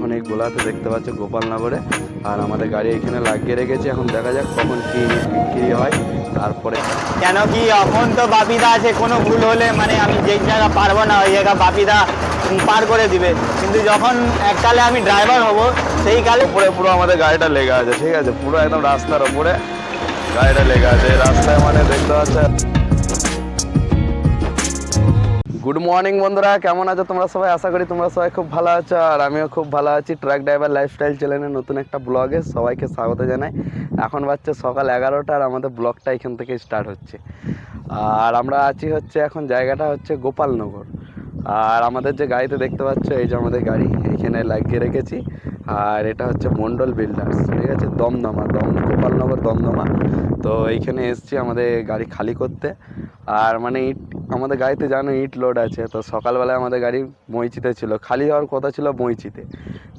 এখন এই গোলাতে দেখতে পাচ্ছ গোপালনগরে। আর আমাদের গাড়ি এখানে লাগিয়ে রেখেছি। এখন দেখা যাক কখন কি বিক্রি হয়। তারপরে কেন কি? এখন তো বাপিদা আছে কোনো ভুল হলে মানে আমি যেই জায়গা পারব না ওই জায়গা বাপিদা পার করে দিবে। কিন্তু যখন এককালে আমি ড্রাইভার হব সেই কালে উপরে পুরো আমাদের গাড়িটা লেগে আছে ঠিক আছে? পুরো একদম রাস্তার ওপরে গাড়িটা লেগে আছে। রাস্তায় মানে দেখতে পাচ্ছে গুড মর্নিং বন্ধুরা। কেমন আছো তোমরা সবাই? আশা করি তোমরা সবাই খুব ভালো আছো, আর আমিও খুব ভালো আছি। ট্রাক ড্রাইভার লাইফস্টাইল চ্যানেলের নতুন একটা ব্লগে সবাইকে স্বাগত জানাই। এখন বাচ্চা সকাল এগারোটা, আর আমাদের ব্লগটা এখান থেকে স্টার্ট হচ্ছে। আর আমরা আছি হচ্ছে, এখন জায়গাটা হচ্ছে গোপালনগর। আর আমাদের যে গাড়িতে দেখতে পাচ্ছ, এই যে আমাদের গাড়ি, এখানে লাগিয়ে রেখেছি। আর এটা হচ্ছে মন্ডল বিল্ডার্স ঠিক আছে? দমদমা, দম, গোপালনগর দমদমা। তো এইখানে এসছি আমাদের গাড়ি খালি করতে। আর মানে আমাদের গাড়িতে জানো ইট লোড আছে, তো সকালবেলায় আমাদের গাড়ি মইচিতে ছিল। খালি হওয়ার কথা ছিল মইচিতে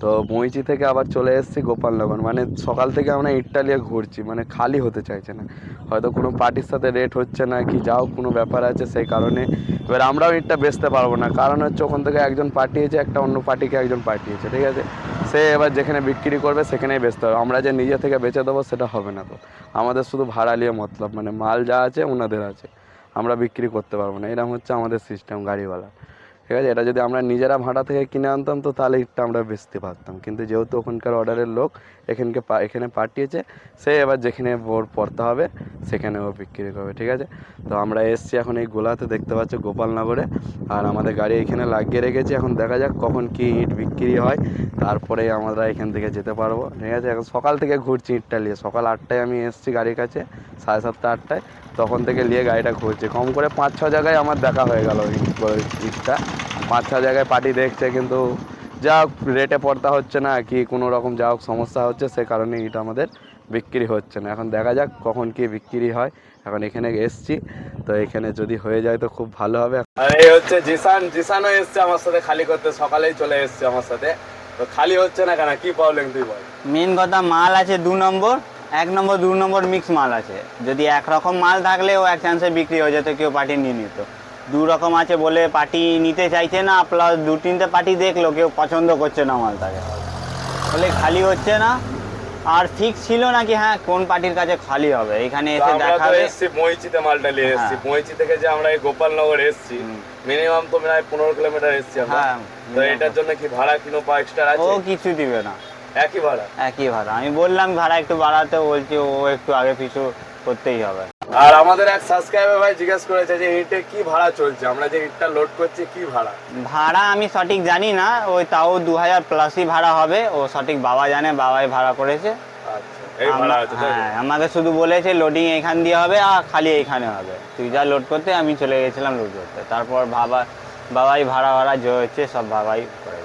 তো মইচি থেকে আবার চলে এসেছি গোপালনগর। মানে সকাল থেকে আমরা ইটটা নিয়ে ঘুরছি মানে খালি হতে চাইছে না। হয়তো কোনো পার্টির সাথে রেট হচ্ছে না কি, যাও কোনো ব্যাপার আছে সেই কারণে। এবার আমরাও ইটটা বেচতে পারব না। কারণ হচ্ছে ওখান থেকে একজন পাঠিয়েছে, একটা অন্য পার্টিকে একজন পাঠিয়েছে, ঠিক আছে? সে এবার যেখানে বিক্রি করবে সেখানেই বেচতে হবে। আমরা যে নিজে থেকে বেচে দেবো সেটা হবে না তো। আমাদের শুধু ভাড়া নিয়ে মতলব মানে মাল যা আছে ওনাদের আছে। আমরা বিক্রি করতে পারব না। এরকম হচ্ছে আমাদের সিস্টেম গাড়িওয়ালা। ঠিক আছে? এটা যদি আমরা নিজেরা ভাড়া থেকে কিনে আনতাম তো তাহলে ইটটা আমরা বেচতে পারতাম। কিন্তু যেহেতু ওখানকার অর্ডারের লোক, এখানকে এখানে পাঠিয়েছে, সে এবার যেখানে ওর পড়তে হবে, সেখানে ও বিক্রি করবে। ঠিক আছে? তো আমরা এসছি এখন এই গোলাতে, দেখতে পাচ্ছ গোপালনগরে। আর আমাদের গাড়ি এখানে লাগিয়ে রেখেছি। এখন দেখা যাক কখন কি ইট বিক্রি হয়। তারপরে আমরা এখান থেকে যেতে পারব। ঠিক আছে? এখন সকাল থেকে ঘুরছি ইটটা নিয়ে। সকাল আটটায় আমি এসছি গাড়ির কাছে, সাড়ে সাতটা, আটটায়। তখন থেকে নিয়ে গাড়িটা ঘুরছি। কম করে পাঁচ, ছ জায়গায় আমার দেখা হয়ে গেল ইটটা। পাঁচ, ছ জায়গায় পার্টি দেখছে কিন্তু যা হোক রেটে পড়তা হচ্ছে না, কি কোনো রকম যা হোক সমস্যা হচ্ছে সে কারণে ইট আমাদের বিক্রি হচ্ছে না। এখন দেখা যাক কখন কি বিক্রি হয়। এখন এখানে এসছি, তো এখানে যদি হয়ে যায় তো খুব ভালো হবে। আর এই হচ্ছে জিসান, জিসানও এসছে আমার সাথে খালি করতে, সকালেই চলে এসছে আমার সাথে। তো খালি হচ্ছে না কেন? কি প্রবলেম তুই বল? মেন কথা, মাল আছে দু নম্বর। এক নম্বর দু নম্বর মিক্স মাল আছে। যদি একরকম মাল থাকলে ও এক চান্সে বিক্রি হয়ে যেত কেউ পার্টি নিয়ে নিত। দু রকম আছে বলে পার্টি নিতে চাইছে না প্লাস দু তিনটে পার্টি দেখল কেউ পছন্দ করছে না মালটাকে। বলে খালি হচ্ছে না? আর ঠিক ছিল নাকি হ্যাঁ কোন পার্টির কাছে খালি হবে? এখানে এসে দেখাবে। এসছি মহিচিতে মালটা নিয়ে এসছি। হ্যাঁ। মহিচি থেকে যে আমরা এই গোপালনগর এসছি। মিনিমাম তো প্রায় পনেরো কিলোমিটার এসছি আমরা। হ্যাঁ, তো এটার জন্য কি ভাড়া কিনো পা এক্সট্রা আছে? ও কিছু দিবে না। একই ভাড়া? একই ভাড়া। আমি বললাম ভাড়া একটু বাড়াতে বলছি ও একটু আগে পিছু করতেই হবে। আর আমাদের এক সাবস্ক্রাইবার ভাই জিজ্ঞেস করেছে যে ইটে কি ভাড়া চলছে? আমরা যে ইটটা লোড করছি কি ভাড়া? ভাড়া আমি সঠিক জানি না। ওই তাও দু হাজার প্লাসই ভাড়া হবে। ও সঠিক বাবা জানে বাবাই ভাড়া করেছে। আচ্ছা? হ্যাঁ আমাকে শুধু বলেছে লোডিং এখান দিয়ে হবে আর খালি এইখানে হবে। তুই যা লোড করতে আমি চলে গেছিলাম লোড করতে। তারপর বাবা বাবাই ভাড়া ভাড়া যে হচ্ছে সব বাবাই করেছে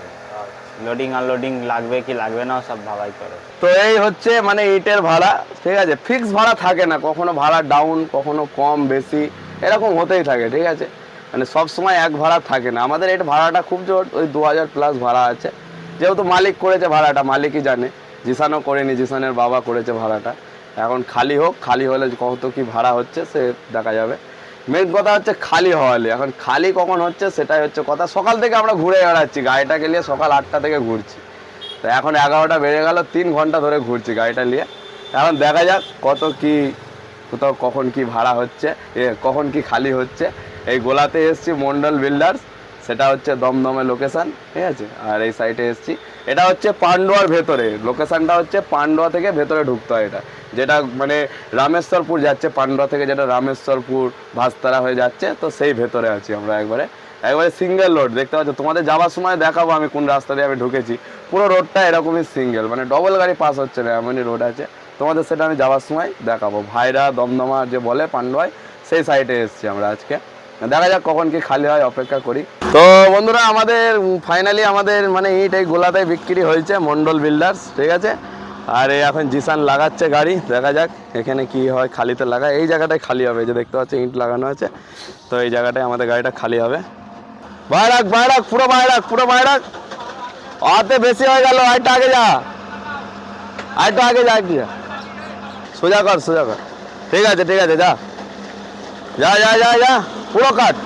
লোডিং আনলোডিং লাগবে কি লাগবে না, সব বাবাই করে। তো এই হচ্ছে মানে ইটের ভাড়া, ঠিক আছে? ফিক্স ভাড়া থাকে না, কখনো ভাড়া ডাউন কখনো কম, বেশি, এরকম হতেই থাকে, ঠিক আছে? মানে সব সময় এক ভাড়া থাকে না। আমাদের এর ভাড়াটা খুব জোর, ওই দু হাজার প্লাস ভাড়া আছে। যেহেতু মালিক করেছে ভাড়াটা, মালিকই জানে। জিসানও করেনি, জিসানের বাবা করেছে ভাড়াটা। এখন খালি হোক, খালি হলে কত কি ভাড়া হচ্ছে, সে দেখা যাবে। মেন কথা হচ্ছে খালি হওয়ালে এখন খালি কখন হচ্ছে সেটাই হচ্ছে কথা। সকাল থেকে আমরা ঘুরে বেড়াচ্ছি, গাড়িটাকে নিয়ে সকাল আটটা থেকে ঘুরছি। তো এখন এগারোটা বেড়ে গেল, তিন ঘণ্টা ধরে ঘুরছি গাড়িটা নিয়ে। এখন দেখা যাক কত কি, কোথাও কখন কি ভাড়া হচ্ছে, এ কখন কি খালি হচ্ছে। এই গোলাতে এসছি মন্ডল বিল্ডার্স। সেটা হচ্ছে দমদমে লোকেশন ঠিক আছে? আর এই সাইডে এসছি। এটা হচ্ছে পান্ডুয়ার ভেতরে। লোকেশানটা হচ্ছে পান্ডুয়া থেকে ভেতরে ঢুকতে হয় এটা। যেটা মানে রামেশ্বরপুর যাচ্ছে, পান্ডুয়া থেকে যেটা রামেশ্বরপুর ভাস্তারা হয়ে যাচ্ছে, তো সেই ভেতরে আছি আমরা একবারে। একবারে সিঙ্গেল রোড দেখতে পাচ্ছ? তোমাদের যাওয়ার সময় দেখাবো আমি কোন রাস্তা দিয়ে আমি ঢুকেছি। পুরো রোডটা এরকমই সিঙ্গেল মানে ডবল গাড়ি পাস হচ্ছে না, এমনই রোড আছে। তোমাদের সেটা আমি যাওয়ার সময় দেখাবো। ভাইরা দমদমা যে বলে পান্ডুয়ায়, সেই সাইডে এসছি আমরা আজকে। দেখা যাক কখন কি খালি হয়, অপেক্ষা করি। তো বন্ধুরা, আমাদের ফাইনালি আমাদের মানে ইট এই গোলাতে বিক্রি হয়েছে মন্ডল বিল্ডার্স ঠিক আছে? আর এখন জিসান লাগাচ্ছে গাড়ি, দেখা যাক এখানে কি হয়, খালিতে লাগা এই জায়গাটায় খালি হবে যে দেখতে পাচ্ছি ইট লাগানো আছে। তো এই জায়গাটায় আমাদের গাড়িটা খালি হবে। বাইরাক বাইরাক, পুরো বাইরাক পুরো বাইরাক। আতে বেশি হয়ে গেল, আরেকটা আগে যা। আরেকটা আগে যা যা। সোজা কর সোজা কর। ঠিক আছে ঠিক আছে, যা। যা যা যা যা। পুরো কাট।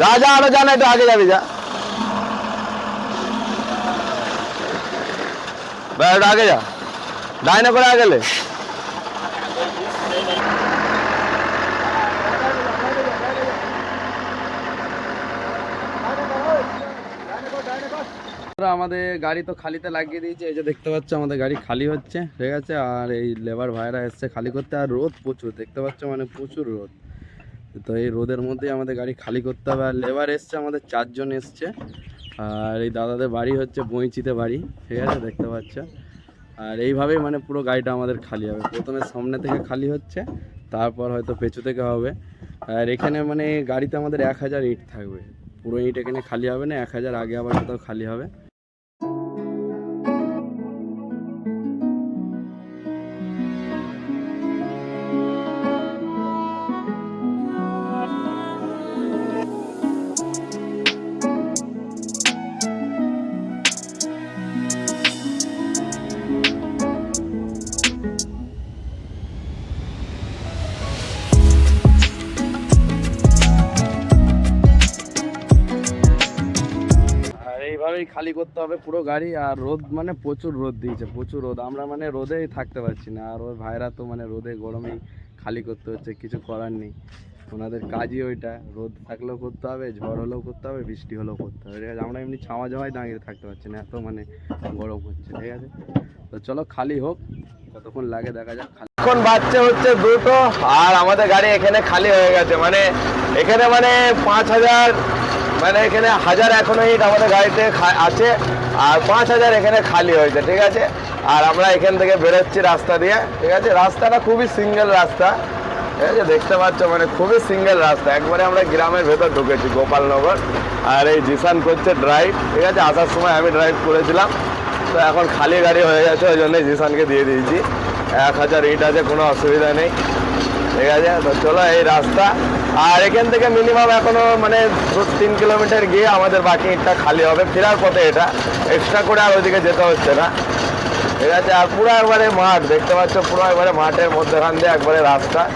যা যা, আরও যা, না একটু আগে যাবি, যা। একটু আগে যা। ডাইনে করে আগে গেলে আমাদের গাড়ি তো খালিতে লাগিয়ে দিয়েছে, এই যে দেখতে পাচ্ছ আমাদের গাড়ি খালি হচ্ছে, ঠিক আছে? আর এই লেবার ভাইরা এসছে খালি করতে, আর রোদ প্রচুর, দেখতে পাচ্ছ মানে প্রচুর রোদ। তো এই রোদের মধ্যে আমাদের গাড়ি খালি করতে হবে আর লেবার এসছে, আমাদের চারজন এসছে। আর এই দাদাদের বাড়ি হচ্ছে বইচিতে বাড়ি, ঠিক আছে, দেখতে পাচ্ছ। আর এইভাবেই মানে পুরো গাড়িটা আমাদের খালি হবে। প্রথমে সামনে থেকে খালি হচ্ছে, তারপর হয়তো পেছু থেকে হবে। আর এখানে মানে গাড়িতে আমাদের এক হাজার ইট থাকবে। পুরো ইট এখানে খালি হবে না, এক হাজার আগে আবার কোথাও খালি হবে। এইভাবেই খালি করতে হবে, পুরো গাড়ি আর রোদ মানে প্রচুর রোদ দিয়েছে, প্রচুর রোদ। আমরা মানে রোদেই থাকতে পারছি না, আর ওর ভাইরা তো মানে রোদে গরমেই খালি করতে হচ্ছে, কিছু করার নেই। ওনাদের কাজই ওইটা, রোদ থাকলেও করতে হবে, ঝড় হলেও করতে হবে, বৃষ্টি হলেও করতে হবে। ঠিক আছে, আমরা এমনি ছাওয়া জামায় দাঁড়িয়ে থাকতে পারছি না, এত মানে গরম হচ্ছে, ঠিক আছে? তো চলো খালি হোক কতক্ষণ লাগে দেখা যাক এখন বাচ্চা হচ্ছে দুটো, আর আমাদের গাড়ি এখানে খালি হয়ে গেছে মানে এখানে মানে পাঁচ হাজার মানে এখানে হাজার এখনও ইট আমাদের গাড়িতে আছে, আর পাঁচ হাজার এখানে খালি হয়েছে, ঠিক আছে? আর আমরা এখান থেকে বেরোচ্ছি রাস্তা দিয়ে, ঠিক আছে? রাস্তাটা খুবই সিঙ্গেল রাস্তা, ঠিক আছে? দেখতে পাচ্ছ মানে খুবই সিঙ্গেল রাস্তা। একবারে আমরা গ্রামের ভেতর ঢুকেছি, গোপালনগর। আর এই জিসান করছে ড্রাইভ ঠিক আছে? আসার সময় আমি ড্রাইভ করেছিলাম। তো এখন খালি গাড়ি হয়ে গেছে, ওই জন্য জিসানকে দিয়ে দিয়েছি। এক হাজার ইট আছে, কোনো অসুবিধা নেই, ঠিক আছে? তো চলো এই রাস্তা আর এখান থেকে মিনিমাম এখনও মানে তিন কিলোমিটার গিয়ে আমাদের বাকি ইটটা খালি হবে। ফেরার পথে এটা। এক্সট্রা করে আর ওইদিকে যেতে হচ্ছে না। ঠিক আছে, আর পুরো একবারে মাঠ, দেখতে পাচ্ছ পুরো একবারে মাঠের মধ্যখান দিয়ে একবারে রাস্তা।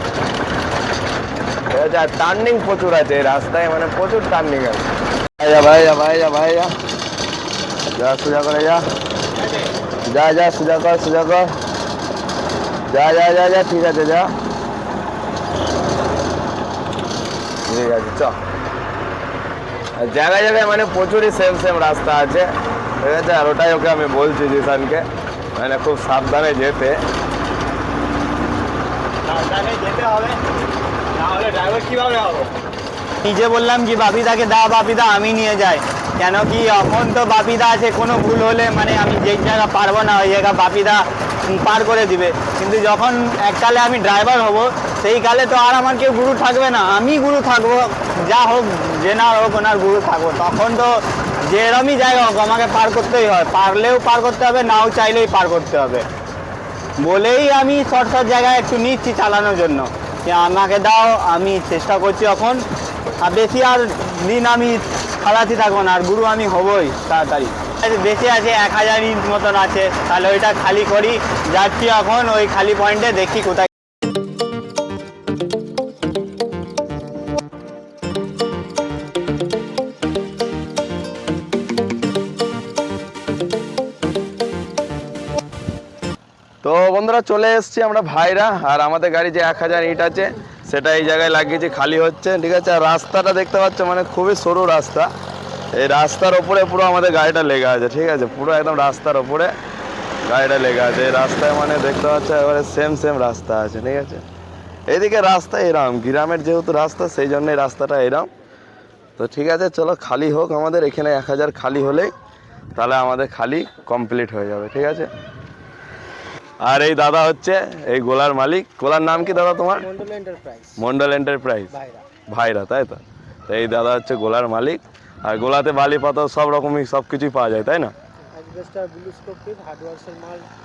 ঠিক আছে, আর টার্নিং প্রচুর আছে, এই রাস্তায় মানে প্রচুর টার্নিং আছে। যা করে যা। যা যা কর, সোজা কর। যা যা যা যা, ঠিক আছে, যা। ঠিক আছে চ জায়গায় জায়গায় মানে প্রচুরই সেম সেম রাস্তা আছে। ঠিক আছে আর ওটাই ওকে আমি বলছি জিসানকে মানে খুব সাবধানে যেতে। নিজে বললাম কি বাপিদাকে দা বাপিদা আমি নিয়ে যাই। কেন কি এখন তো বাপিদা আছে কোনো ভুল হলে মানে আমি যেই জায়গা পারব না ওই জায়গা বাপিদা পার করে দিবে। কিন্তু যখন এককালে আমি ড্রাইভার হব সেই কালে তো আর আমার কেউ গুরু থাকবে না। আমি গুরু থাকব, যা হোক যে না হোক, ওনার গুরু থাকব। তখন তো যেরমই জায়গা হোক, আমাকে পার করতেই হয়। পারলেও পার করতে হবে, নাও চাইলেই পার করতে হবে। বলেই আমি শর্ট শর্ট জায়গায় একটু নিচ্ছি চালানোর জন্য। যে আমাকে দাও, আমি চেষ্টা করছি এখন। আর বেশি আর দিন আমি খালাতে থাকব না, আর গুরু আমি হবই তাড়াতাড়ি। বেশি আছে, এক হাজার ইঞ্চ মতন আছে। তাহলে ওইটা খালি করি, যাচ্ছি এখন ওই খালি পয়েন্টে দেখি কোথায় বন্ধুরা চলে এসেছি আমরা ভাইরা, আর আমাদের গাড়ি যে এক হাজার ইট আছে, সেটা এই জায়গায় লাগিয়েছি, খালি হচ্ছে, ঠিক আছে? আর রাস্তাটা দেখতে পাচ্ছ মানে খুবই সরু রাস্তা। এই রাস্তার ওপরে পুরো আমাদের গাড়িটা লেগে আছে, ঠিক আছে? পুরো একদম রাস্তার ওপরে গাড়িটা লেগে আছে। এই রাস্তায় মানে দেখতে পাচ্ছ এবারে সেম সেম রাস্তা আছে, ঠিক আছে? এইদিকে রাস্তা এরম, গ্রামের যেহেতু রাস্তা, সেই জন্যই রাস্তাটা এরম। তো ঠিক আছে, চলো খালি হোক আমাদের, এখানে এক হাজার খালি হলেই তাহলে আমাদের খালি কমপ্লিট হয়ে যাবে, ঠিক আছে? আর এই দাদা হচ্ছে এই গোলার মালিক। গোলার নাম কি দাদা তোমার? মন্ডল এন্টারপ্রাইজ ভাইরা। তাই তো? এই দাদা হচ্ছে গোলার মালিক। আর গোলাতে বালি পাথর সব রকমই সব কিছুই পাওয়া যায় তাই না?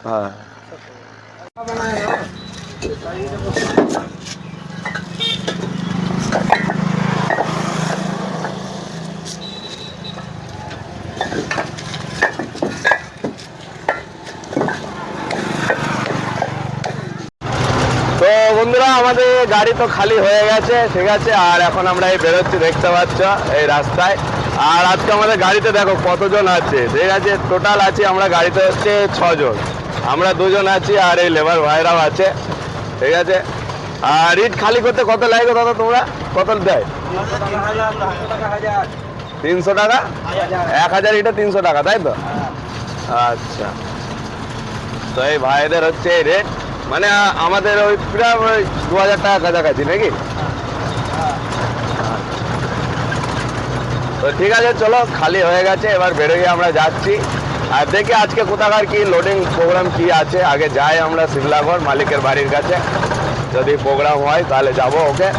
হ্যাঁ সব পাওয়া যায়। তো বন্ধুরা আমাদের গাড়ি তো খালি হয়ে গেছে, ঠিক আছে? আর এখন আমরা এই বেরোচ্ছি, দেখতে পাচ্ছ, এই রাস্তায়। আর আজকে আমাদের গাড়িতে দেখো কতজন আছে, ঠিক আছে? টোটাল আছি আমরা গাড়িতে হচ্ছে ছজন। আমরা দুজন আছি আর এই লেবার ভাইরাও আছে, ঠিক আছে? আর ইট খালি করতে কত লাগবে দাদা তোমরা? কত দেয়? তিনশো টাকা? এক হাজার ইটা তিনশো টাকা, তাই তো? আচ্ছা। তো এই ভাইদের হচ্ছে এই রেট মানে আমাদের ওই প্রায় ওই দু হাজার টাকা কাছাকাছি, নাকি? তো ঠিক আছে, চলো, খালি হয়ে গেছে, এবার বেরোই আমরা, যাচ্ছি। আর দেখি আজকে কোথাকার কি লোডিং প্রোগ্রাম কি আছে। আগে যাই আমরা শিমলাগড় মালিকের বাড়ির কাছে। যদি প্রোগ্রাম হয়, তাহলে যাব, ওকে?